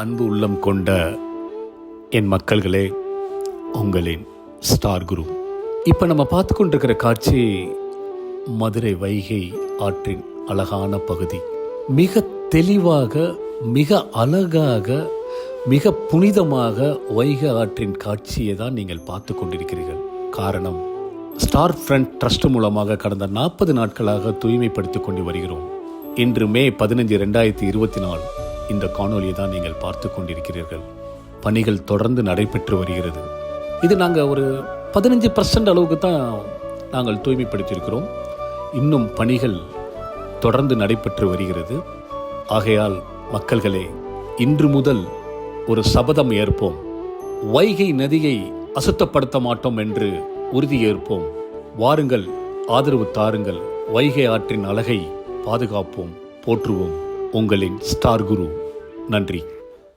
அன்பு உள்ளம் கொண்ட என் மக்கள்களே உங்களின் ஸ்டார் குரு. இப்போ நம்ம பார்த்து கொண்டிருக்கிற காட்சி மதுரை வைகை ஆற்றின் அழகான பகுதி. மிக தெளிவாக மிக அழகாக மிக புனிதமாக வைகை ஆற்றின் காட்சியை தான் நீங்கள் பார்த்து கொண்டிருக்கிறீர்கள். காரணம் ஸ்டார் ஃப்ரண்ட் ட்ரஸ்ட் மூலமாக கடந்த நாற்பது நாட்களாக தூய்மைப்படுத்திக் கொண்டு வருகிறோம். இன்று மே பதினஞ்சு ரெண்டாயிரத்தி இருபத்தி நாலு. இந்த காணொலியை தான் நீங்கள் பார்த்து கொண்டிருக்கிறீர்கள். பணிகள் தொடர்ந்து நடைபெற்று வருகிறது. இது நாங்கள் ஒரு பதினஞ்சு பர்சன்ட் அளவுக்கு தான் நாங்கள் தூய்மைப்படுத்தியிருக்கிறோம். இன்னும் பணிகள் தொடர்ந்து நடைபெற்று வருகிறது. ஆகையால் மக்கள்களே இன்று முதல் ஒரு சபதம் ஏற்போம். வைகை நதியை அசுத்தப்படுத்த மாட்டோம் என்று உறுதியேற்போம் வாருங்கள் ஆதரவு தாருங்கள். வைகை ஆற்றின் அழகை பாதுகாப்போம் போற்றுவோம். உங்களின் ஸ்டார் குரு. நன்றி.